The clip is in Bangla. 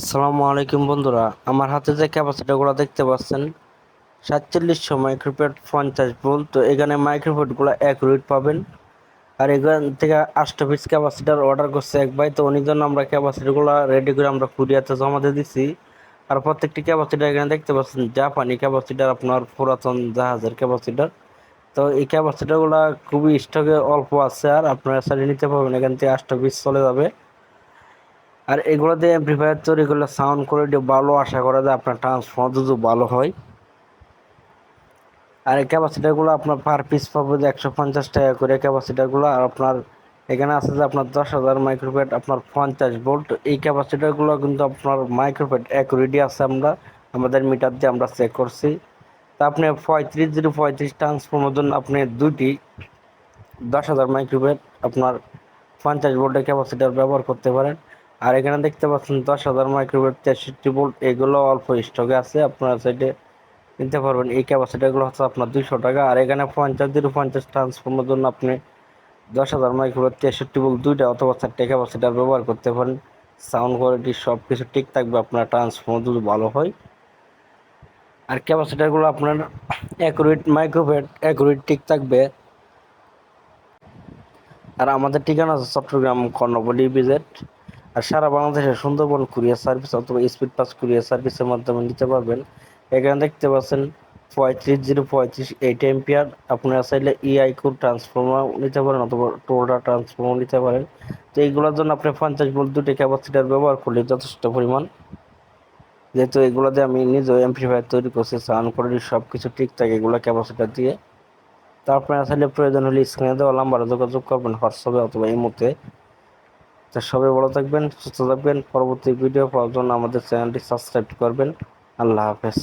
আসসালামু আলাইকুম বন্ধুরা, আমার হাতে যে ক্যাপাসিটারগুলো দেখতে পাচ্ছেন সাতচল্লিশশো মাইক্রোফেট পঞ্চাশ ভোল্ট তো এখানে মাইক্রোফেটগুলো এক রুট পাবেন। আর এখান থেকে আটটা পিস ক্যাপাসিটার অর্ডার করছে এক ভাই, তো উনি জন্য আমরা ক্যাপাসিটারগুলো রেডি করে আমরা কুরিয়াতে জমা দিয়ে দিচ্ছি আর প্রত্যেকটি ক্যাপাসিটার এখানে দেখতে পাচ্ছেন, জাপানি ক্যাপাসিটার আপনার পুরাতন জাহাজের ক্যাপাসিটার তো এই ক্যাপাসিটারগুলো খুবই স্টকে অল্প আছে, আর আপনারা সারিয়ে নিতে পারবেন, এখান থেকে আটটা পিস চলে যাবে। আর এগুলো দিয়ে অ্যাম্প্লিফায়ার তৈরি করলে সাউন্ড কোয়ালিটি ভালো, আশা করা যায় আপনার ট্রান্সফর্মার যদি ভালো হয়। আর এই ক্যাপাসিটারগুলো আপনার পার পিস পাবো যে একশো পঞ্চাশ টাকা করে ক্যাপাসিটারগুলো আর আপনার এখানে আছে যে আপনার দশ হাজার মাইক্রোফেট আপনার পঞ্চাশ ভোল্ট এই ক্যাপাসিটারগুলো কিন্তু আপনার মাইক্রোফেট রেডি আছে আমরা, আমাদের মিটার দিয়ে আমরা চেক করছি। তা আপনি পঁয়ত্রিশ জিরো পঁয়ত্রিশ ট্রান্সফর্মার জন্য আপনি দুটি দশ হাজার মাইক্রোফেট আপনার পঞ্চাশ ভোল্টের ক্যাপাসিটার ব্যবহার করতে পারেন। আর এখানে দেখতে পাচ্ছেন দশ হাজার মাইক্রোওয়েভ তেষট্টি ভোল্ট এগুলো অল্প স্টকে আছে, আপনার সাইডে নিতে পারবেন। এই ক্যাপাসিটারগুলো হচ্ছে আপনার দুইশো টাকা। আর এখানে পঞ্চাশ জিরো পঞ্চাশ ট্রান্সফর্মের জন্য আপনি দশ হাজার মাইক্রোওয়েভ তেষট্টি ভোল্ট দুইটা অথবা চারটে ক্যাপাসিটার ব্যবহার করতে পারেন। সাউন্ড কোয়ালিটি সব কিছু ঠিক থাকবে, আপনার ট্রান্সফর্মার যদি ভালো হয়। আর ক্যাপাসিটারগুলো আপনার অ্যাকুরেট মাইক্রোভেট অ্যাকুরেট ঠিক থাকবে। আর আমাদের ঠিকানা আছে চট্টগ্রাম কর্ণপল্লী বিজেট আর সারা বাংলাদেশে সুন্দরবন কুরিয়ার সার্ভিস অথবা স্পিড পাস কুরিয়ার সার্ভিসের মাধ্যমে নিতে পারবেন। এখানে দেখতে পাচ্ছেন পঁয়ত্রিশ জিরো পঁয়ত্রিশ এইট এম্পিয়ার আপনারা চাইলে ইআই কোড ট্রান্সফর্মার নিতে পারেন অথবা টোলটা ট্রান্সফর্মার নিতে পারেন। তো এইগুলোর জন্য আপনি পঞ্চাশ ভোল্ট দুটি ক্যাপাসিটার ব্যবহার করলে যথেষ্ট পরিমাণ। যেহেতু এগুলোতে আমি নিজেও এমপ্লিফায়ার তৈরি করছি সাউন্ড কোয়ালিটি সব কিছু ঠিক থাকে এগুলো ক্যাপাসিটার দিয়ে। তো আপনারা আসলে প্রয়োজন হলে স্ক্রিনে দেওয়া নাম্বারে যোগাযোগ করবেন হোয়াটসঅ্যাপে অথবা এই মুহূর্তে। তো সবাই ভালো থাকবেন, সুস্থ থাকবেন। পরবর্তী ভিডিও পাওয়ার জন্য আমাদের চ্যানেলটি সাবস্ক্রাইব করবেন। আল্লাহ হাফেজ।